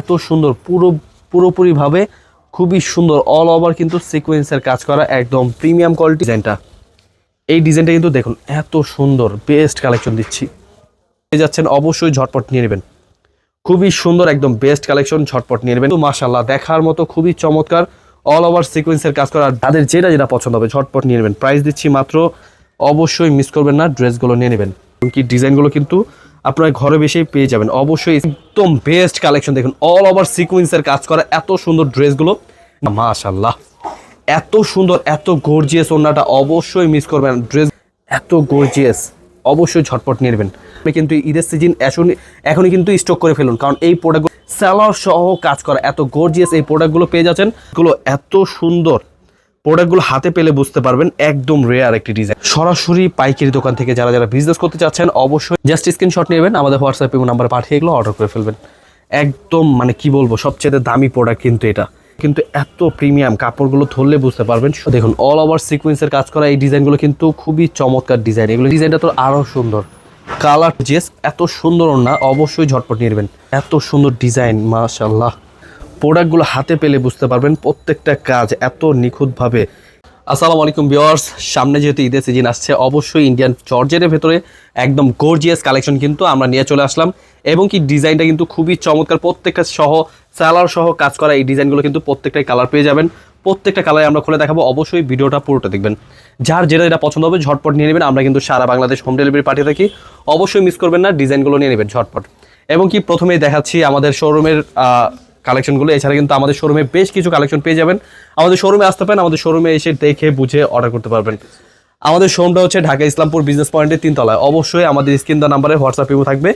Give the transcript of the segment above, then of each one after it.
এত সুন্দর, পুরো, পুরোপুরিভাবে খুবই সুন্দর অল ওভার কিন্তু সিকোয়েন্সের কাজ করা একদম প্রিমিয়াম কোয়ালিটি ডিজাইনটা এই ডিজাইনটা কিন্তু দেখুন, এত সুন্দর বেস্ট কালেকশন দিচ্ছি। পেয়ে যাচ্ছেন, অবশ্যই ঝটপট নিয়ে নেবেন। খুবই সুন্দর, একদম বেস্ট কালেকশন ঝটপট নিয়ে নেবেন। তো মাশাল্লাহ দেখার মতো খুবই চমৎকার অল ওভার সিকোয়েন্সের কাজ করা। তাদের যেটা যেটা পছন্দ হবে, ঝটপট নিয়ে নেবেন। প্রাইস দিচ্ছি মাত্র, অবশ্যই মিস করবেন না ড্রেসগুলো নিয়ে নেবেন। কি ডিজাইনগুলো কিন্তু আপনার ঘরে বসেই পেয়ে যাবেন। অবশ্যই একদম বেস্ট কালেকশন দেখুন অল ওভার সিকোয়েন্সের কাজ করা এত সুন্দর ড্রেসগুলো। মাশাল্লাহ এত সুন্দর, এত গর্জিয়াস ওনাটা অবশ্যই মিস করবেন। ড্রেস এত গর্জিয়াস অবশ্যই ঝটপট নিয়ে নেবেন। আপনি কিন্তু ঈদের সিজন এখন এখনই কিন্তু স্টক করে ফেলুন। কারণ এই প্রোডাক্টগুলো স্যালার সহ কাজ করা। এত গর্জিয়াস এই প্রোডাক্টগুলো পেয়ে যাচ্ছেন। এগুলো এত সুন্দর। প্রোডাক্টগুলো হাতে পেলে বুঝতে পারবেন একদম রেয়ার একটি ডিজাইন সরাসরি পাইকারি দোকান থেকে যারা যারা বিজনেস করতে চাচ্ছেন, অবশ্যই জাস্ট স্ক্রিনশট নেবেন, আমাদের হোয়াটসঅ্যাপ এবং নাম্বার পাঠিয়ে এগুলো অর্ডার করে ফেলবেন। একদম মানে কি বলব, সবচেয়ে দামি প্রোডাক্ট কিন্তু এটা। কিন্তু এত প্রিমিয়াম কাপড়গুলো ধরলে বুঝতে পারবেন। দেখুন অল ওভার সিকোয়েন্সের কাজ করা এই ডিজাইনগুলো কিন্তু খুবই চমৎকার ডিজাইন এগুলো ডিজাইনটা তো আরও সুন্দর। কালার জেস এত সুন্দর না, অবশ্যই ঝটপট নিয়ে এত সুন্দর ডিজাইন মাশাল্লাহ প্রোডাক্টগুলো হাতে পেলে বুঝতে পারবেন প্রত্যেকটা কাজ এত নিখুঁতভাবে। আসসালামু আলাইকুম ভিউয়ার্স, সামনে যেহেতু ঈদের সিজন আসছে, অবশ্যই ইন্ডিয়ান জর্জের ভেতরে একদম গর্জিয়াস কালেকশন কিন্তু আমরা নিয়ে চলে আসলাম। এবং কি ডিজাইনটা কিন্তু খুবই চমৎকার, প্রত্যেকটা সহ স্যালার সহ কাজ করা এই ডিজাইনগুলো কিন্তু প্রত্যেকটাই কালার পেয়ে যাবেন। প্রত্যেকটা কালারে আমরা খুলে দেখাবো, অবশ্যই ভিডিওটা পুরোটা দেখবেন। যার যেটা যেটা পছন্দ হবে ঝটপট নিয়ে নেবেন, আমরা কিন্তু সারা বাংলাদেশ হোম ডেলিভারি পাঠিয়ে থাকি। অবশ্যই মিস করবেন না, ডিজাইনগুলো নিয়ে নেবেন ঝটপট। এবং কি প্রথমেই দেখাচ্ছি আমাদের শোরুমের কালেকশনগুলো এছাড়া কিন্তু আমাদের শোরুমে বেশ কিছু কালেকশন পেয়ে যাবেন। আমাদের শোরুমে আসতে পারেন, আমাদের শোরুমে এসে দেখে, বুঝে অর্ডার করতে পারবেন। আমাদের শোরুমটা হচ্ছে ঢাকা ইসলামপুর বিজনেস পয়েন্টের তিনতলায়। অবশ্যই আমাদের স্ক্রিন দা নাম্বারে হোয়াটসঅ্যাপ ইমো থাকবে।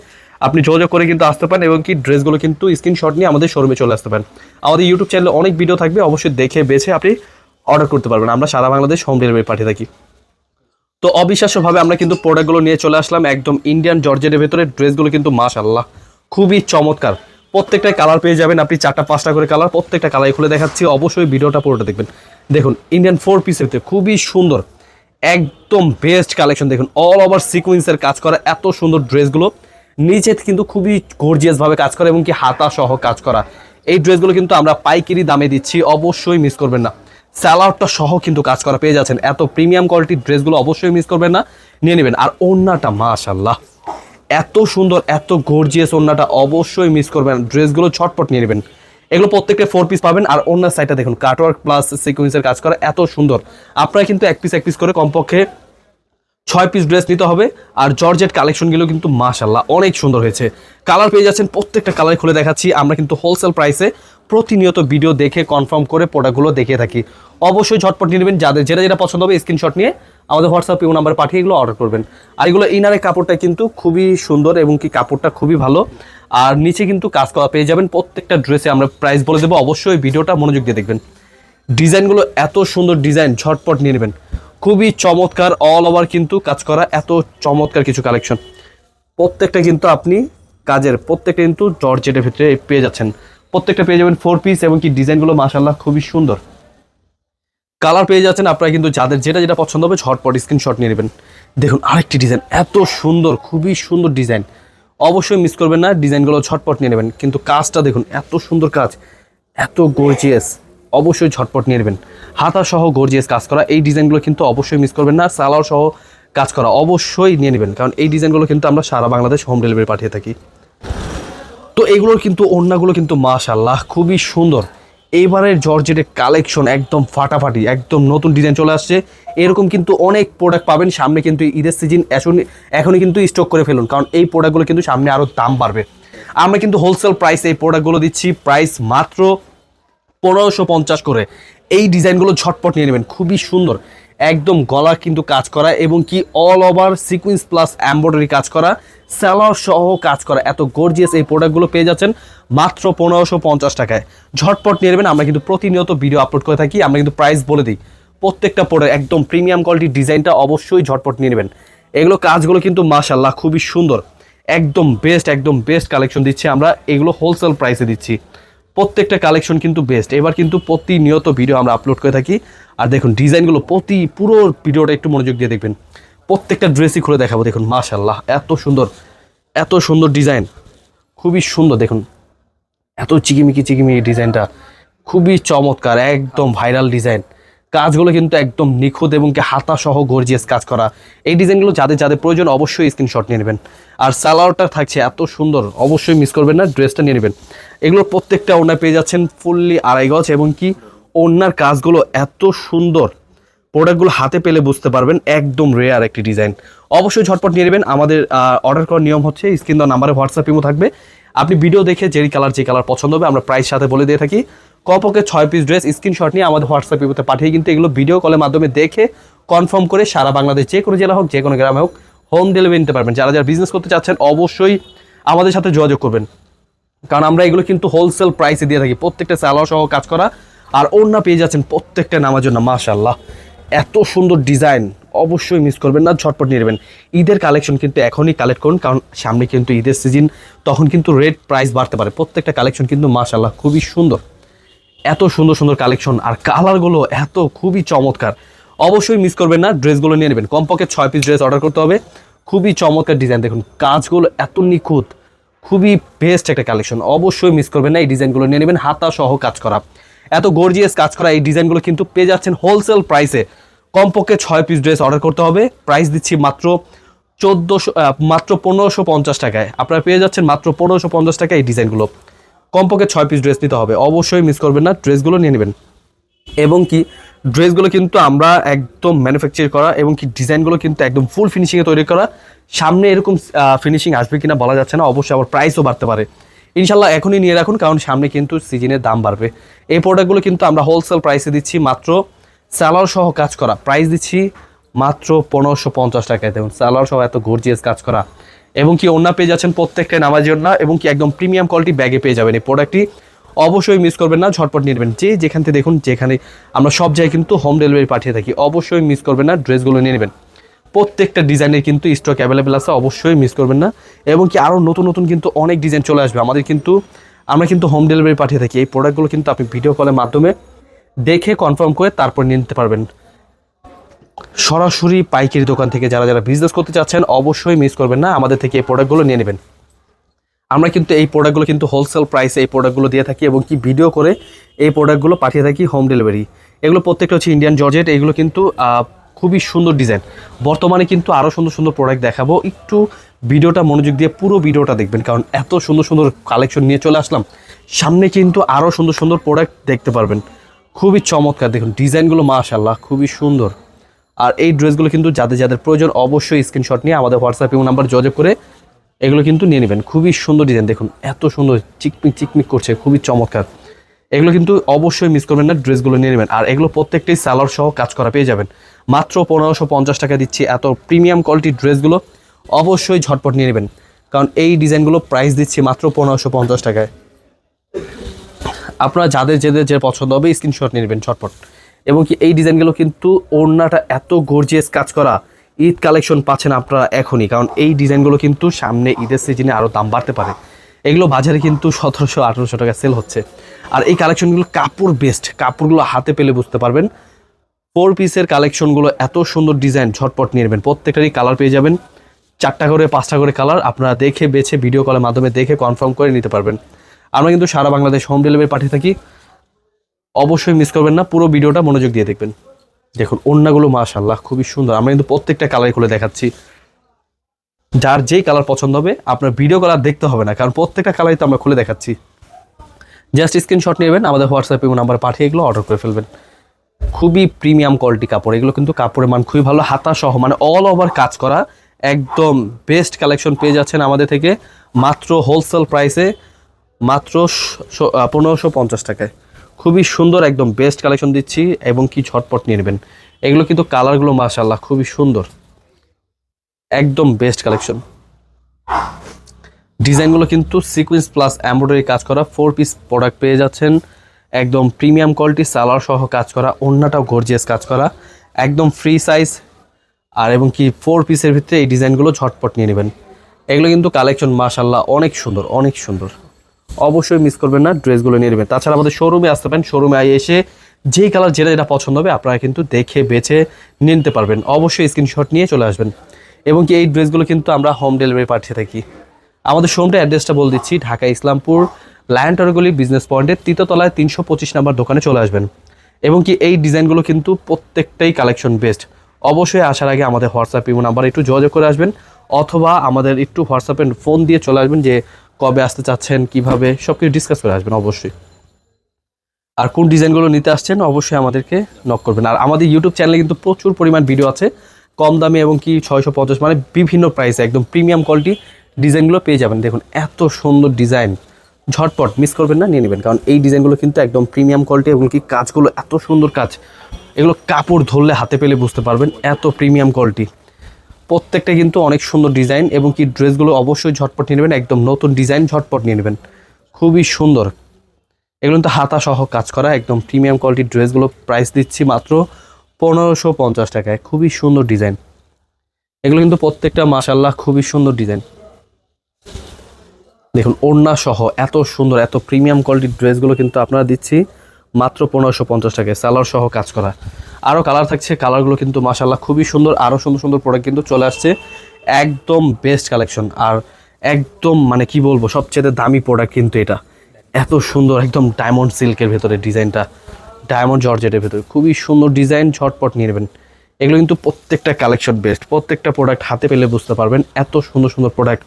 আপনি যোগাযোগ করে কিন্তু আসতে পারেন এবং কি ড্রেসগুলো কিন্তু স্ক্রিনশট নিয়ে আমাদের শোরুমে চলে আসতে পারেন। আমাদের ইউটিউব চ্যানেলে অনেক ভিডিও থাকবে, অবশ্যই দেখে, বেছে আপনি অর্ডার করতে পারবেন। আমরা সারা বাংলাদেশ হোম ডেলিভারি পাঠিয়ে থাকি। তো অবিশ্বাস্যভাবে আমরা কিন্তু প্রোডাক্টগুলো নিয়ে চলে আসলাম একদম ইন্ডিয়ান জর্জেটের ভেতরে। ড্রেসগুলো কিন্তু মাশাল্লাহ খুবই চমৎকার। প্রত্যেকটা কালার পেয়ে যাবেন। আপনি চারটা, পাঁচটা করে কালার প্রত্যেকটা কালার খুলে দেখাচ্ছি। অবশ্যই ভিডিওটা পুরোটা দেখবেন। দেখুন ইন্ডিয়ান ফোর পিসের ভিতরে খুবই সুন্দর, একদম বেস্ট কালেকশন দেখুন অল ওভার সিকুয়েন্সের কাজ করা, এত সুন্দর ড্রেসগুলো। নিচে কিন্তু খুবই গর্জিয়াসভাবে কাজ করা এবং কি হাতা সহ কাজ করা। এই ড্রেসগুলো কিন্তু আমরা পাইকারি দামে দিচ্ছি, অবশ্যই মিস করবেন না। স্যালাডটা সহ কিন্তু কাজ করা পেয়ে যাচ্ছেন। এত প্রিমিয়াম কোয়ালিটির ড্রেসগুলো অবশ্যই মিস করবেন না। নিয়ে নেবেন। আর ওড়নাটা মাশাল্লাহ এত সুন্দর, এত গর্জিয়াস ওড়নাটা অবশ্যই মিস করবেন। ড্রেসগুলো ছটপট নিয়ে নেবেন। এগুলো প্রত্যেকটা ফোর পিস পাবেন আর অন্য সাইডটা দেখুন। কাটওয়ার্ক প্লাস সিকুয়েন্সের কাজ করা এত সুন্দর। আপনারা কিন্তু এক পিস এক পিস করে কমপক্ষে ছয় পিস ড্রেস নিতে হবে। আর জর্জেট কালেকশনগুলো কিন্তু মাশাল্লাহ অনেক সুন্দর হয়েছে। কালার পেয়ে যাচ্ছেন প্রত্যেকটা কালার খুলে দেখাচ্ছি। আমরা কিন্তু হোলসেল প্রাইসে প্রতিনিয়ত ভিডিও দেখে কনফার্ম করে প্রোডাক্টগুলো দেখিয়ে থাকি। অবশ্যই ঝটপট নিয়ে নেবেন। যাদের যেটা যেটা পছন্দ হবে স্ক্রিনশট নিয়ে আমাদের হোয়াটসঅ্যাপ ইউ নাম্বার পাঠিয়ে এগুলো অর্ডার করবেন। আর এগুলো ইনারের কাপড়টা কিন্তু খুবই সুন্দর এবং কি কাপড়টা খুবই ভালো। আর নিচে কিন্তু কাজ করা পেয়ে যাবেন। প্রত্যেকটা ড্রেসে আমরা প্রাইস বলে দেবো। অবশ্যই ভিডিওটা মনোযোগ দিয়ে দেখবেন। ডিজাইনগুলো এত সুন্দর ডিজাইন ঝটপট নিয়ে নেবেন। খুবই চমৎকার অল ওভার কিন্তু কাজ করা এত চমৎকার কিছু কালেকশন প্রত্যেকটা কিন্তু আপনি কাজের, প্রত্যেকটা কিন্তু জর্জেটের ভিতরে পেয়ে যাচ্ছেন। প্রত্যেকটা পেয়ে যাবেন ফোর পিস এবং কি ডিজাইনগুলো মাসাল্লাহ খুবই সুন্দর। কালার পেয়ে যাচ্ছেন আপনারা কিন্তু যাদের যেটা যেটা পছন্দ হবে ঝটপট স্ক্রিনশট নিয়ে নেবেন। দেখুন, আরেকটি ডিজাইন এত সুন্দর, খুবই সুন্দর ডিজাইন অবশ্যই মিস করবেন না, ডিজাইনগুলো ঝটপট নিয়ে নেবেন। কিন্তু কাজটা দেখুন, এত সুন্দর কাজ, এত গর্জিয়াস অবশ্যই ঝটপট নিয়ে নেবেন। হাতা সহ গর্জিয়াস কাজ করা। এই ডিজাইনগুলো কিন্তু অবশ্যই মিস করবেন না সালোয়ার সহ কাজ করা অবশ্যই নিয়ে নেবেন, কারণ এই ডিজাইনগুলো কিন্তু আমরা সারা বাংলাদেশ হোম ডেলিভারি পাঠিয়ে থাকি। তো এগুলোর কিন্তু ওড়নাগুলো কিন্তু মাশাল্লাহ খুবই সুন্দর। এইবারের জর্জেটের কালেকশন একদম ফাটাফাটি, একদম নতুন ডিজাইন চলে আসছে। এরকম কিন্তু অনেক প্রোডাক্ট পাবেন, সামনে কিন্তু ঈদের সিজন এখন এখনই কিন্তু স্টক করে ফেলুন, কারণ এই প্রোডাক্টগুলো কিন্তু সামনে আরও দাম বাড়বে। আমরা কিন্তু হোলসেল প্রাইস এই প্রোডাক্টগুলো দিচ্ছি প্রাইস মাত্র পনেরোশো পঞ্চাশ করে। এই ডিজাইনগুলো ঝটপট নিয়ে নেবেন। খুবই সুন্দর। একদম গলা কিন্তু কাজ করা এবং কি all over sequence plus embroidery কাজ করা। স্যালার সহ কাজ করা। এত গর্জিয়াস এই প্রোডাক্টগুলো পেয়ে যাচ্ছেন মাত্র পনেরোশো পঞ্চাশ টাকায়। ঝটপট নিয়ে নেবেন। আমরা কিন্তু প্রতিনিয়ত ভিডিও আপলোড করে থাকি। আমরা কিন্তু প্রাইস বলে দিই। প্রত্যেকটা প্রোডাক্ট একদম প্রিমিয়াম কোয়ালিটির ডিজাইনটা অবশ্যই ঝটপট নিয়ে নেবেন। এগুলো কাজগুলো কিন্তু মাশাল্লাহ খুবই সুন্দর। একদম বেস্ট একদম বেস্ট কালেকশন দিচ্ছি আমরা। এগুলো হোলসেল প্রাইসে দিচ্ছি। প্রত্যেকটা কালেকশন কিন্তু বেস্ট এবার কিন্তু প্রতিনিয়ত ভিডিও আমরা আপলোড করে থাকি। আর দেখুন, ডিজাইনগুলো প্রতি, পুরো ভিডিওটা একটু মনোযোগ দিয়ে দেখবেন। প্রত্যেকটা ড্রেসই খুলে দেখাবো, দেখুন মাশাল্লাহ এত সুন্দর এত সুন্দর ডিজাইন খুবই সুন্দর, দেখুন, এত চিকিমিকি চিকিমিকি ডিজাইনটা খুবই চমৎকার, একদম ভাইরাল ডিজাইন কাজগুলো কিন্তু একদম নিখুঁত এবং কি হাতা সহ গর্জিয়াস কাজ করা। এই ডিজাইনগুলো যাদের যাদের প্রয়োজন অবশ্যই স্ক্রিনশট নিয়ে নেবেন। আর সালোয়ারটা থাকছে এত সুন্দর, অবশ্যই মিস করবেন না ড্রেসটা নিয়ে নেবেন। এগুলোর প্রত্যেকটা ওনার পেয়ে যাচ্ছেন ফুললি আড়াই গজ এবং কি ওনার কাজগুলো এত সুন্দর। প্রোডাক্টগুলো হাতে পেলে বুঝতে পারবেন, একদম রেয়ার একটি ডিজাইন। অবশ্যই ঝটপট নিয়ে নেবেন। আমাদের অর্ডার করার নিয়ম হচ্ছে স্ক্রিন দেওয়া নাম্বারে হোয়াটসঅ্যাপ ইমো থাকবে। আপনি ভিডিও দেখে যেই কালার যে কালার পছন্দ হবে, আমরা প্রাইস সাথে বলে দিয়ে থাকি। কপকে ছয় পিস ড্রেস স্ক্রিনশট নিয়ে আমাদের হোয়াটসঅ্যাপ ইমোতে পাঠিয়ে কিন্তু এগুলো ভিডিও কলের মাধ্যমে দেখে কনফার্ম করে সারা বাংলাদেশ যে কোনো জেলা হোক, যে কোনো গ্রামে হোক হোম ডেলিভারি নিতে পারবেন। যারা যারা বিজনেস করতে চাচ্ছেন, অবশ্যই আমাদের সাথে যোগাযোগ করবেন। কারণ আমরা এগুলো কিন্তু হোলসেল প্রাইসে দিয়ে থাকি। প্রত্যেকটা স্যালোয়ার সহ কাজ করা, আর অন্য পেয়ে যাচ্ছেন প্রত্যেকটা নামার জন্য মাশাল্লাহ এত সুন্দর ডিজাইন অবশ্যই মিস করবেন না, ঝটপট নিয়ে নেবেন। ঈদের কালেকশন কিন্তু এখনই কালেক্ট করুন, কারণ সামনে কিন্তু ঈদের সিজন তখন কিন্তু রেট প্রাইস বাড়তে পারে। প্রত্যেকটা কালেকশন কিন্তু মাশাল্লাহ খুবই সুন্দর। এত সুন্দর সুন্দর কালেকশন আর কালারগুলো এত খুবই চমৎকার। অবশ্যই মিস করবেন না ড্রেসগুলো নিয়ে নেবেন। কমপক্ষে ছয় পিস ড্রেস অর্ডার করতে হবে। খুবই চমৎকার ডিজাইন দেখুন, কাজগুলো এত নিখুঁত। খুবই বেস্ট একটা কালেকশন অবশ্যই মিস করবেন না, এই ডিজাইনগুলো নিয়ে নেবেন হাতা সহ কাজ করা। এত গর্জিয়াস কাজ করা এই ডিজাইনগুলো কিন্তু পেয়ে যাচ্ছেন হোলসেল প্রাইসে কমপক্ষে ছয় পিস ড্রেস অর্ডার করতে হবে। প্রাইস দিচ্ছি মাত্র চোদ্দোশো মাত্র পনেরোশো পঞ্চাশ টাকায়। আপনারা পেয়ে যাচ্ছেন মাত্র পনেরোশো পঞ্চাশ টাকায় এই ডিজাইনগুলো কমপক্ষে ছয় পিস ড্রেস নিতে হবে। অবশ্যই মিস করবেন না ড্রেসগুলো নিয়ে নেবেন। এবং কি? ড্রেসগুলো কিন্তু আমরা একদম ম্যানুফ্যাকচার করা এবং কি ডিজাইনগুলো কিন্তু একদম ফুল ফিনিশিংয়ে তৈরি করা। সামনে এরকম ফিনিশিং আসবে কিনা বলা যাচ্ছে না, অবশ্যই আবার প্রাইসও বাড়তে পারে। ইনশাল্লাহ এখনই নিয়ে রাখুন, কারণ সামনে কিন্তু সিজনের দাম বাড়বে। এই প্রোডাক্টগুলো কিন্তু আমরা হোলসেল প্রাইসে দিচ্ছি মাত্র স্যালার সহ কাজ করা। প্রাইস দিচ্ছি মাত্র পনেরোশো পঞ্চাশ টাকায়। দেখুন স্যালার সহ এত গর্জিয়াস কাজ করা। এবং কি অন্য পেয়ে যাচ্ছেন প্রত্যেকটা নামাজি জন্য এবং কি একদম প্রিমিয়াম কোয়ালিটি ব্যাগে পেয়ে যাবেন। এই প্রোডাক্টটি অবশ্যই মিস করবেন না, ঝটপট নেবেন। যে যেখান থেকে দেখুন, যেখানে আমরা সব জায়গায় কিন্তু হোম ডেলিভারি পাঠিয়ে থাকি, অবশ্যই মিস করবেন না ড্রেসগুলো নিয়ে নেবেন। প্রত্যেকটা ডিজাইনের কিন্তু স্টক অ্যাভেলেবেল আছে, অবশ্যই মিস করবেন না। এবং কি আরও নতুন নতুন কিন্তু অনেক ডিজাইন চলে আসবে। আমাদের কিন্তু, আমরা কিন্তু হোম ডেলিভারি পাঠিয়ে থাকি। এই প্রোডাক্টগুলো কিন্তু আপনি ভিডিও কলের মাধ্যমে দেখে কনফার্ম করে তারপর নিয়ে নিতে পারবেন। সরাসরি পাইকারি দোকান থেকে যারা যারা বিজনেস করতে চাচ্ছেন, অবশ্যই মিস করবেন না। আমাদের থেকে এই প্রোডাক্টগুলো নিয়ে নেবেন। আমরা কিন্তু এই প্রোডাক্টগুলো কিন্তু হোলসেল প্রাইসে এই প্রোডাক্টগুলো দিয়ে থাকি এবং কি ভিডিও করে এই প্রোডাক্টগুলো পাঠিয়ে থাকি হোম ডেলিভারি এগুলো প্রত্যেকটা হচ্ছে ইন্ডিয়ান জর্জেট এগুলো কিন্তু খুবই সুন্দর ডিজাইন বর্তমানে কিন্তু আরও সুন্দর সুন্দর প্রোডাক্ট দেখাবো। একটু ভিডিওটা মনোযোগ দিয়ে পুরো ভিডিওটা দেখবেন, কারণ এত সুন্দর সুন্দর কালেকশন নিয়ে চলে আসলাম। সামনে কিন্তু আরও সুন্দর সুন্দর প্রোডাক্ট দেখতে পারবেন। খুবই চমৎকার, দেখুন ডিজাইনগুলো মাশাল্লাহ খুবই সুন্দর। আর এই ড্রেসগুলো কিন্তু যাদের যাদের প্রয়োজন, অবশ্যই স্ক্রিনশট নিয়ে আমাদের হোয়াটসঅ্যাপ এবং নাম্বার যোগাযোগ করে এগুলো কিন্তু নিয়ে নেবেন। খুবই সুন্দর ডিজাইন দেখুন, এত সুন্দর চিকমিক চিকমিক করছে, খুবই চমৎকার। এগুলো কিন্তু অবশ্যই মিস করবেন না, ড্রেসগুলো নিয়ে নেবেন। আর এগুলো প্রত্যেকটাই স্যালার সহ কাজ করা পেয়ে যাবেন। মাত্র পনেরোশো পঞ্চাশ টাকা দিচ্ছি, এত প্রিমিয়াম কোয়ালিটির ড্রেসগুলো অবশ্যই ঝটপট নিয়ে নেবেন। কারণ এই ডিজাইনগুলো প্রাইস দিচ্ছি মাত্র পনেরোশো পঞ্চাশ টাকায়। আপনারা যাদের যাদের যে পছন্দ হবে স্ক্রিনশট নিয়ে নেবেন ঝটপট। এবং কি এই ডিজাইনগুলো কিন্তু ওড়নাটা এত গর্জিয়াস কাজ করা ঈদ কালেকশন পাচ্ছেন আপনারা এখনই, কারণ এই ডিজাইনগুলো কিন্তু সামনে ঈদের সিজনে আরও দাম বাড়তে পারে। এগুলো বাজারে কিন্তু সতেরোশো, আঠেরোশো টাকা সেল হচ্ছে। আর এই কালেকশনগুলো কাপড় বেস্ট কাপড়গুলো হাতে পেলে বুঝতে পারবেন। ফোর পিসের কালেকশনগুলো এত সুন্দর ডিজাইন ঝটপট নিয়ে নেবেন। প্রত্যেকটারই কালার পেয়ে যাবেন। চারটা করে, পাঁচটা করে কালার আপনারা দেখে, বেছে ভিডিও কলের মাধ্যমে দেখে কনফার্ম করে নিতে পারবেন। আমরা কিন্তু সারা বাংলাদেশ হোম ডেলিভারি পাঠিয়ে থাকি। অবশ্যই মিস করবেন না, পুরো ভিডিওটা মনোযোগ দিয়ে দেখবেন। দেখুন, ওড়নাগুলো মাশাল্লাহ খুবই সুন্দর। আমরা কিন্তু প্রত্যেকটা কালার খুলে দেখাচ্ছি। যার যেই কালার পছন্দ হবে, আপনার ভিডিও কালার দেখতে হবে না, কারণ প্রত্যেকটা কালারই তো আমরা খুলে দেখাচ্ছি। জাস্ট স্ক্রিনশট নেবেন, আমাদের হোয়াটসঅ্যাপে নাম্বার পাঠিয়ে এগুলো অর্ডার করে ফেলবেন। খুবই প্রিমিয়াম কোয়ালিটি কাপড়, এগুলো কিন্তু কাপড়ের মান খুবই ভালো হাতা সহ মানে অল ওভার কাজ করা, একদম বেস্ট কালেকশন পেয়ে যাচ্ছেন আমাদের থেকে, মাত্র হোলসেল প্রাইসে মাত্র পনেরোশো পঞ্চাশ টাকায়। খুবই সুন্দর একদম বেস্ট কালেকশন দিচ্ছি এবং কি ঝটপট নেবেন। এগুলো কিন্তু কালারগুলো মাশাল্লাহ খুবই সুন্দর। একদম বেস্ট কালেকশন ডিজাইনগুলো কিন্তু সিকুয়েন্স প্লাস এমব্রয়ডারি কাজ করা ফোর পিস প্রোডাক্ট পেয়ে যাচ্ছেন। একদম প্রিমিয়াম কোয়ালিটি সালোয়ার সহ কাজ করা অন্যটাও গর্জিয়াস কাজ করা। একদম ফ্রি সাইজ আর এবং কি ফোর পিসের ভিতরে এই ডিজাইনগুলো ঝটপট নিয়ে নেবেন। এগুলো কিন্তু কালেকশন মাশাল্লাহ অনেক সুন্দর অনেক সুন্দর। অবশ্যই মিস করবেন না, ড্রেসগুলো নিয়ে নেবেন। তাছাড়া আমাদের শোরুমে আসতে পারেন শোরুমে এসে যেই কালার যেটা যেটা পছন্দ হবে আপনারা কিন্তু দেখে, বেছে নিতে পারবেন। অবশ্যই স্ক্রিনশট নিয়ে চলে আসবেন। এবং কি এই ড্রেসগুলো কিন্তু আমরা হোম ডেলিভারি পাঠিয়ে থাকি। আমাদের শোরুমটা অ্যাড্রেসটা বলে দিচ্ছি, ঢাকা ইসলামপুর, লায়ন বিজনেস পয়েন্টের তৃতীয়তলায় তিনশো পঁচিশ নাম্বার দোকানে চলে আসবেন। এবং কি এই ডিজাইনগুলো কিন্তু প্রত্যেকটাই কালেকশন বেস্ট অবশ্যই আসার আগে আমাদের হোয়াটসঅ্যাপ ইমো নাম্বার একটু যোগাযোগ করে আসবেন, অথবা আমাদের একটু হোয়াটসঅ্যাপে ফোন দিয়ে চলে আসবেন যে কবে আসতে চাচ্ছেন, কীভাবে সব কিছু ডিসকাস করে আসবেন, অবশ্যই। আর কোন ডিজাইনগুলো নিতে আসছেন, অবশ্যই আমাদেরকে নক করবেন। আর আমাদের ইউটিউব চ্যানেলে কিন্তু প্রচুর পরিমাণ ভিডিও আছে, কম দামে এবং কি ছয়শো পঞ্চাশ মানে বিভিন্ন প্রাইসে একদম প্রিমিয়াম কোয়ালিটি ডিজাইনগুলো পেয়ে যাবেন। দেখুন, এত সুন্দর ডিজাইন। ঝটপট মিস করবেন না, নিয়ে নেবেন। কারণ এই ডিজাইনগুলো কিন্তু একদম প্রিমিয়াম কোয়ালিটি এবং কি কাজগুলো এত সুন্দর কাজ, এগুলো কাপড় ধরলে হাতে পেলে বুঝতে পারবেন, এত প্রিমিয়াম কোয়ালিটি প্রত্যেকটা কিন্তু অনেক সুন্দর ডিজাইন এবং কি ড্রেসগুলো অবশ্যই ঝটপট নিয়ে নেবেন, একদম নতুন ডিজাইন ঝটপট নিয়ে নেবেন। খুবই সুন্দর। এগুলো তো হাতা সহ কাজ করা, একদম প্রিমিয়াম কোয়ালিটির ড্রেসগুলো প্রাইস দিচ্ছি মাত্র পনেরোশো পঞ্চাশ টাকায়। খুবই সুন্দর ডিজাইন। এগুলো কিন্তু প্রত্যেকটা মাসাল্লাহ খুবই সুন্দর ডিজাইন। দেখুন, ওড়না সহ এত সুন্দর, এত প্রিমিয়াম কোয়ালিটির ড্রেসগুলো কিন্তু আপনারা দিচ্ছি। মাত্র পনেরোশো পঞ্চাশ টাকায়। সালোয়ার সহ কাজ করা। আরও কালার থাকছে। কালারগুলো কিন্তু মাসাল্লাহ খুবই সুন্দর আরও সুন্দর সুন্দর প্রোডাক্ট কিন্তু চলে আসছে। একদম বেস্ট কালেকশন আর একদম মানে কি বলব, সবচেয়ে দামি প্রোডাক্ট কিন্তু এটা। এত সুন্দর, একদম ডায়মন্ড সিল্কের ভেতরে ডিজাইনটা। ডায়মন্ড জর্জেটের ভেতরে। খুবই সুন্দর ডিজাইন, ঝটপট নিয়ে নেবেন। এগুলো কিন্তু প্রত্যেকটা কালেকশন বেস্ট প্রত্যেকটা প্রোডাক্ট হাতে পেলে বুঝতে পারবেন। এত সুন্দর সুন্দর প্রোডাক্ট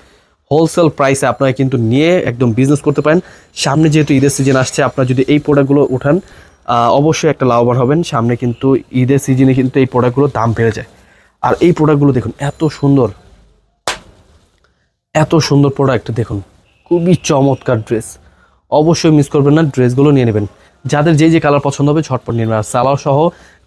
হোলসেল প্রাইসে আপনারা কিন্তু নিয়ে একদম বিজনেস করতে পারেন। সামনে যেহেতু ঈদের সিজন আসছে, আপনারা যদি এই প্রোডাক্টগুলো উঠান অবশ্যই একটা লাভবান হবেন। সামনে কিন্তু ঈদের সিজনে কিন্তু এই প্রোডাক্টগুলোর দাম বেড়ে যায়। আর এই প্রোডাক্টগুলো দেখুন, এত সুন্দর। এত সুন্দর প্রোডাক্ট দেখুন, খুবই চমৎকার ড্রেস অবশ্যই মিস করবেন না ড্রেসগুলো নিয়ে নেবেন। যাদের যে যে কালার পছন্দ হবে ঝটপট নিয়ে নেবেন সালোয়ার সহ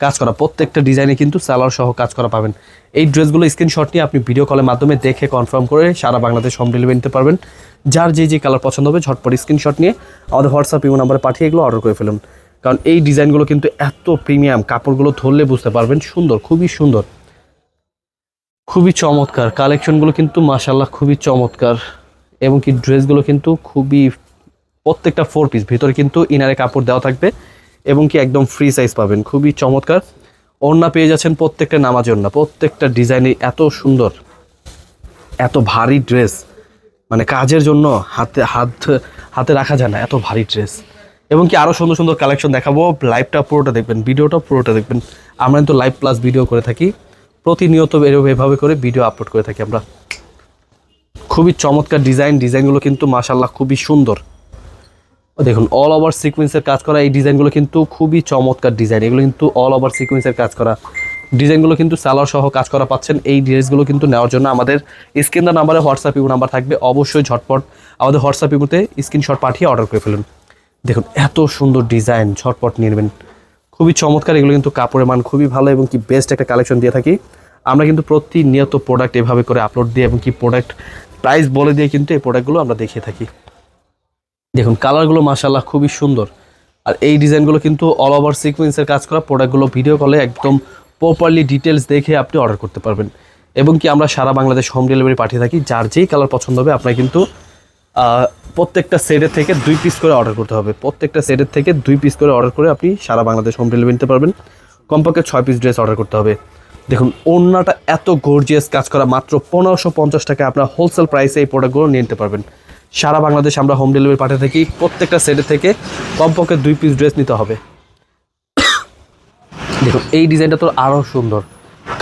কাজ করা, প্রত্যেকটা ডিজাইনে কিন্তু সালোয়ার সহ কাজ করা পাবেন। এই ড্রেসগুলো স্ক্রিনশট নিয়ে আপনি ভিডিও কলের মাধ্যমে দেখে কনফার্ম করে সারা বাংলাদেশ হোম ডেলিভারি নিতে পারবেন। যার যে যে কালার পছন্দ হবে ঝটপট স্ক্রিনশট নিয়ে আমাদের হোয়াটসঅ্যাপ ইমো নাম্বারে পাঠিয়ে এগুলো অর্ডার করে ফেলুন। কারণ এই ডিজাইনগুলো কিন্তু এত প্রিমিয়াম কাপড়গুলো ধরলে বুঝতে পারবেন সুন্দর, খুবই সুন্দর। খুবই চমৎকার। কালেকশনগুলো কিন্তু মাশাল্লাহ খুবই চমৎকার। এবং কি ড্রেসগুলো কিন্তু খুবই প্রত্যেকটা ফোর পিস ভিতরে কিন্তু ইনারে কাপড় দেওয়া থাকবে এবং কি একদম ফ্রি সাইজ পাবেন। খুবই চমৎকার। ওড়না পেয়ে যাচ্ছেন প্রত্যেকটা নামাজ ওড়না। প্রত্যেকটা ডিজাইনই এত সুন্দর, এত ভারী ড্রেস মানে কাজের জন্য হাতে, হাত, হাতে রাখা যায় না, এত ভারী ড্রেস এবং কি আরও সুন্দর সুন্দর কালেকশন দেখাবো। লাইভটা পুরোটা দেখবেন ভিডিওটা পুরোটা দেখবেন। আমরা কিন্তু লাইভ প্লাস ভিডিও করে থাকি। প্রতিনিয়ত এরকম এভাবে করে ভিডিও আপলোড করে থাকি আমরা। খুবই চমৎকার ডিজাইন ডিজাইনগুলো কিন্তু মাশাল্লাহ খুবই সুন্দর। দেখুন অল ওভার সিকোয়েন্সের কাজ করা এই ডিজাইনগুলো কিন্তু খুবই চমৎকার ডিজাইন। এগুলো কিন্তু অল ওভার সিকোয়েন্সের কাজ করা। ডিজাইনগুলো কিন্তু সালোয়ার সহ কাজ করা পাচ্ছেন। এই ড্রেসগুলো কিন্তু নেওয়ার জন্য আমাদের স্ক্রিন নাম্বারে হোয়াটসঅ্যাপ ইউ নাম্বার থাকবে। অবশ্যই ঝটপট আমাদের হোয়াটসঅ্যাপ ইউতে স্ক্রিনশট পাঠিয়ে অর্ডার করে ফেলুন। দেখুন, এত সুন্দর ডিজাইন, ঝটপট নিয়ে নেবেন। খুবই চমৎকার, এগুলো কিন্তু কাপড়ের মান খুবই ভালো এবং কি বেস্ট একটা কালেকশন দিয়ে থাকি। আমরা কিন্তু প্রতিনিয়ত প্রোডাক্ট এভাবে করে আপলোড দিয়ে এবং কি প্রোডাক্ট প্রাইস বলে দিয়ে কিন্তু এই প্রোডাক্টগুলো আমরা দেখিয়ে থাকি। দেখুন কালারগুলো মাশাল্লাহ খুবই সুন্দর। আর এই ডিজাইনগুলো কিন্তু অল ওভার সিকোয়েন্সের কাজ করা প্রোডাক্টগুলো ভিডিও কলে একদম প্রপারলি ডিটেলস দেখে আপনি অর্ডার করতে পারবেন। এবং কি আমরা সারা বাংলাদেশ হোম ডেলিভারি পাঠিয়ে থাকি, যার যেই কালার পছন্দ হবে, আপনার কিন্তু প্রত্যেকটা সেটের থেকে দুই পিস করে অর্ডার করতে হবে। প্রত্যেকটা সেটের থেকে দুই পিস করে অর্ডার করে আপনি সারা বাংলাদেশ হোম ডেলিভারি নিতে পারবেন। কমপক্ষে ছয় পিস ড্রেস অর্ডার করতে হবে। দেখুন, ওড়নাটা এত গর্জিয়াস কাজ করা, মাত্র পনেরোশো পঞ্চাশ টাকায় আপনার হোলসেল প্রাইসে এই প্রোডাক্টগুলো নিয়ে নিতে পারবেন। সারা বাংলাদেশ আমরা হোম ডেলিভারি পাঠিয়ে থাকি। প্রত্যেকটা সেটের থেকে কমপক্ষে দুই পিস ড্রেস নিতে হবে। দেখুন, এই ডিজাইনটা তো আরও সুন্দর।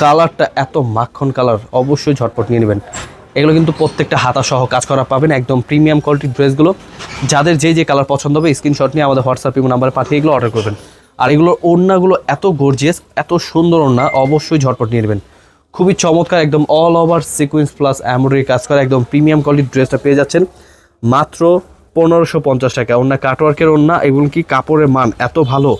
কালারটা এত মাখন কালার, অবশ্যই ঝটপট নিয়ে নেবেন। এগুলো কিন্তু প্রত্যেকটা হাতা সহ কাজ করা পাবেন, একদম প্রিমিয়াম কোয়ালিটির ড্রেসগুলো যাদের যে যে কালার পছন্দ হবে স্ক্রিনশট নিয়ে আমাদের হোয়াটসঅ্যাপ ইমো নাম্বারে পাঠিয়ে এগুলো অর্ডার করবেন। আর এগুলোর ওড়নাগুলো এত গর্জিয়াস এত সুন্দর ওড়না, অবশ্যই ঝটপট নিয়ে নেবেন। খুবই চমৎকার, একদম all over sequence plus embroidery কাজ করা, একদম প্রিমিয়াম কোয়ালিটির ড্রেসটা পেয়ে যাচ্ছেন। মাত্র পনেরোশো পঞ্চাশ টাকা। ওড়না কাটওয়ার্কের ওড়না এবং কি কাপড়ের মান এত ভালো,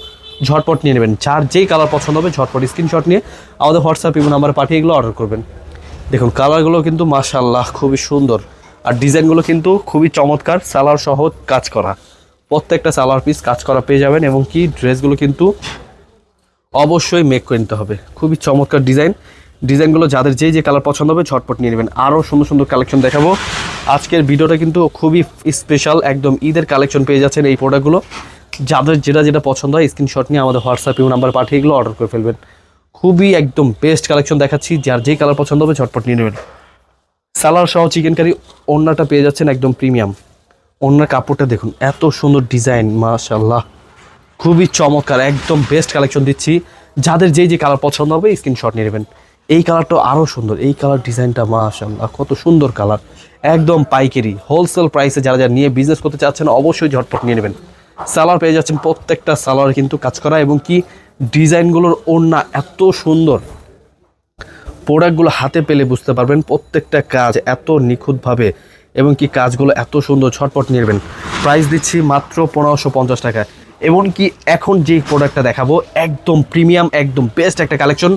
ঝটপট নিয়ে নেবেন। যার যেই কালার পছন্দ হবে ঝটপট স্ক্রিনশট নিয়ে আমাদের হোয়াটসঅ্যাপ ইমো নাম্বারে পাঠিয়ে এগুলো অর্ডার করবেন। দেখুন কালারগুলো কিন্তু মাশাল্লাহ খুবই সুন্দর আর ডিজাইনগুলো কিন্তু খুবই চমৎকার সালার সহ কাজ করা। প্রত্যেকটা সালার পিস কাজ করা পেয়ে যাবেন এবং কি ড্রেসগুলো কিন্তু অবশ্যই মেক করে নিতে হবে। খুবই চমৎকার ডিজাইন ডিজাইনগুলো যাদের যেই যে কালার পছন্দ হবে ঝটপট নিয়ে নেবেন। আরও সুন্দর সুন্দর কালেকশন দেখাবো। আজকের ভিডিওটা কিন্তু খুবই স্পেশাল একদম ঈদের কালেকশন পেয়ে যাচ্ছেন এই প্রোডাক্টগুলো যাদের যেটা যেটা পছন্দ হয় স্ক্রিনশট নিয়ে আমাদের হোয়াটসঅ্যাপ ইউ নাম্বার পাঠিয়ে এগুলো অর্ডার করে ফেলবেন। খুবই একদম বেস্ট কালেকশন দেখাচ্ছি, যার যেই কালার পছন্দ হবে ঝটপট নিয়ে নেবেন। সালার সহ চিকেন কারি ওড়নাটা পেয়ে যাচ্ছেন একদম প্রিমিয়াম অন্যের কাপড়টা দেখুন, এত সুন্দর ডিজাইন মাশাল্লাহ খুবই চমৎকার, একদম বেস্ট কালেকশন দিচ্ছি। যাদের যেই যে কালার পছন্দ হবে স্ক্রিনশট নিয়ে নেবেন। এই কালারটা আরও সুন্দর। এই কালার ডিজাইনটা মাশাল্লাহ কত সুন্দর কালার। একদম পাইকারি হোলসেল প্রাইসে যারা যারা নিয়ে বিজনেস করতে চাচ্ছেন, অবশ্যই ঝটপট নিয়ে নেবেন। সালোয়ার পেয়ে যাচ্ছেন প্রত্যেকটা সালোয়ার কিন্তু কাজ করা এবং কি ডিজাইনগুলোর ওড়না এত সুন্দর। প্রোডাক্টগুলো হাতে পেলে বুঝতে পারবেন প্রত্যেকটা কাজ এত নিখুঁতভাবে এবং কি কাজগুলো এত সুন্দর ছটপট নিয়ে প্রাইস দিচ্ছি মাত্র পনেরোশো পঞ্চাশ টাকা এমনকি এখন যে প্রোডাক্টটা দেখাবো, একদম প্রিমিয়াম একদম বেস্ট একটা কালেকশন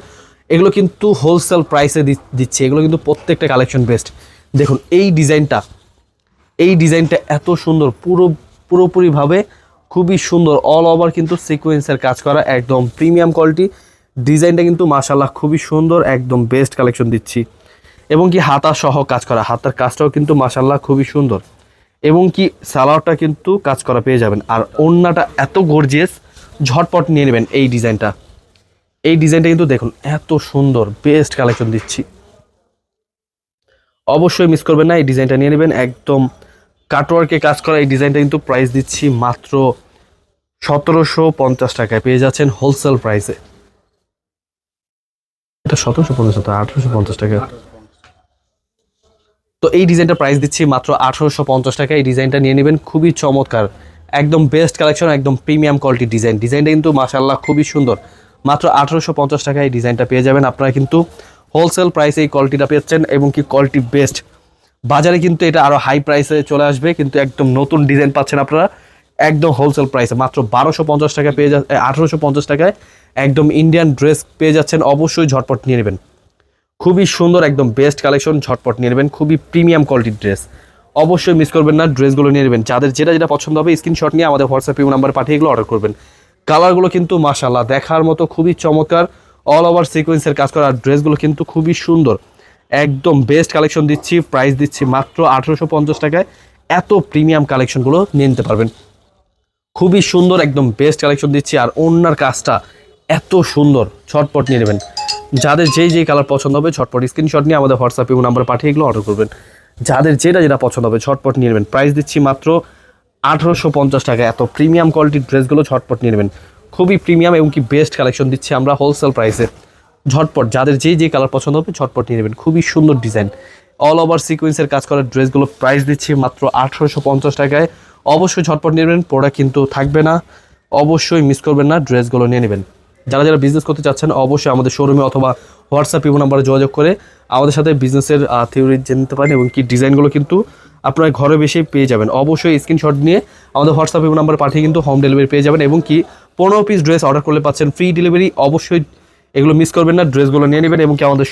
এগুলো কিন্তু হোলসেল প্রাইসে দিচ্ছে। এগুলো কিন্তু প্রত্যেকটা কালেকশন বেস্ট দেখুন, এই ডিজাইনটা এই ডিজাইনটা এত সুন্দর, পুরো, পুরোপুরিভাবে খুবই সুন্দর অল ওভার কিন্তু সিকোয়েন্সের কাজ করা, একদম প্রিমিয়াম কোয়ালিটি ডিজাইনটা কিন্তু মাশাল্লাহ খুবই সুন্দর, একদম বেস্ট কালেকশন দিচ্ছি। এবং কি হাতা সহ কাজ করা, হাতার কাজটাও কিন্তু মাশাল্লাহ খুবই সুন্দর। এবং কি সালোয়ারটা কিন্তু কাজ করা পেয়ে যাবেন। আর ওড়নাটা এত গর্জিয়াস ঝটপট নিয়ে নেবেন এই ডিজাইনটা। এই ডিজাইনটা কিন্তু দেখুন, এত সুন্দর বেস্ট কালেকশন দিচ্ছি। অবশ্যই মিস করবেন না, এই ডিজাইনটা নিয়ে নেবেন। একদম কাটওয়ার্কে কাজ করা এই ডিজাইনটা কিন্তু প্রাইস দিচ্ছি মাত্র সতেরোশো পঞ্চাশ টাকায়। পেয়ে যাচ্ছেন হোলসেল প্রাইসে এটা সতেরোশো পঞ্চাশ আঠারোশো পঞ্চাশ টাকা। তো এই ডিজাইনটা প্রাইস দিচ্ছি মাত্র আঠারোশো পঞ্চাশ টাকা এই ডিজাইনটা নিয়ে নেবেন, খুবই চমৎকার। একদম বেস্ট কালেকশন একদম প্রিমিয়াম কোয়ালিটির ডিজাইন। ডিজাইনটা কিন্তু মাশাল্লাহ খুবই সুন্দর। মাত্র আঠারোশো পঞ্চাশ টাকায় এই ডিজাইনটা পেয়ে যাবেন। আপনারা কিন্তু হোলসেল প্রাইসে এই কোয়ালিটিটা পেয়েছেন এবং কি কোয়ালিটি বেস্ট বাজারে কিন্তু এটা আরও হাই প্রাইসে চলে আসবে, কিন্তু একদম নতুন ডিজাইন পাচ্ছেন আপনারা। একদম হোলসেল প্রাইসে মাত্র বারোশো পঞ্চাশ টাকা পেয়ে যা আঠারোশো পঞ্চাশ টাকায় একদম ইন্ডিয়ান ড্রেস পেয়ে যাচ্ছেন। অবশ্যই ঝটপট নিয়ে নেবেন। খুবই সুন্দর একদম বেস্ট কালেকশন ঝটপট নিয়ে নেবেন। খুবই প্রিমিয়াম কোয়ালিটির ড্রেস অবশ্যই মিস করবেন না ড্রেসগুলো নিয়ে নেবেন। যাদের যেটা যেটা পছন্দ হবে স্ক্রিনশট নিয়ে আমাদের হোয়াটসঅ্যাপ নাম্বার পাঠিয়ে এগুলো অর্ডার করবেন। কালারগুলো কিন্তু মাশাল্লাহ দেখার মতো খুবই চমৎকার। অল ওভার সিকোয়েন্সের কাজ করা আর ড্রেসগুলো কিন্তু খুবই সুন্দর। একদম বেস্ট কালেকশন দিচ্ছি প্রাইস দিচ্ছি মাত্র আঠেরোশো পঞ্চাশ টাকায়। এত প্রিমিয়াম কালেকশনগুলো নিয়ে নিতে পারবেন। খুবই সুন্দর, একদম বেস্ট কালেকশন দিচ্ছি। আর অন্যার কাজটা এত সুন্দর, ছটপট নিয়ে নেবেন। যাদের যেই যেই কালার পছন্দ হবে, ছটপট স্ক্রিনশট নিয়ে আমাদের হোয়াটসঅ্যাপে নাম্বার পাঠিয়ে এগুলো অর্ডার করবেন। যাদের যেটা যেটা পছন্দ হবে, ছটপট নিয়ে নেবেন। প্রাইস দিচ্ছি মাত্র আঠারোশো পঞ্চাশ টাকা। এত প্রিমিয়াম কোয়ালিটির ড্রেসগুলো ঝটপট নেবেন। খুবই প্রিমিয়াম এবং কি বেস্ট কালেকশন দিচ্ছি আমরা হোলসেল প্রাইসে ঝটপট, যাদের যে যে কালার পছন্দ হবে ঝটপট নিয়ে নেবেন। খুবই সুন্দর ডিজাইন অল ওভার সিকোয়েন্সের কাজ করার ড্রেসগুলো প্রাইস দিচ্ছি মাত্র আঠেরোশো পঞ্চাশ টাকায়। অবশ্যই ঝটপট নেবেন প্রোডাক্ট কিন্তু থাকবে না। অবশ্যই মিস করবেন না, ড্রেসগুলো নিয়ে নেবেন। যারা যারা বিজনেস করতে চাচ্ছেন, অবশ্যই আমাদের শোরুমে অথবা হোয়াটসঅ্যাপ ইমো নাম্বারে যোগাযোগ করে আমাদের সাথে বিজনেসের থিওরি জেনে নিতে পারেন এবং কি ডিজাইনগুলো কিন্তু আপনারা ঘরে বসেই পেয়ে যাবেন। অবশ্যই স্ক্রিনশট নিয়ে আমাদের হোয়াটসঅ্যাপ ইমো নাম্বারে পাঠিয়ে কিন্তু হোম ডেলিভারি পেয়ে যাবেন এবং কি পনেরো পিস ড্রেস অর্ডার করলে পাচ্ছেন ফ্রি ডেলিভারি অবশ্যই এগুলো মিস করবেন না ড্রেসগুলো নিয়ে নেবেন এবং কি আমাদের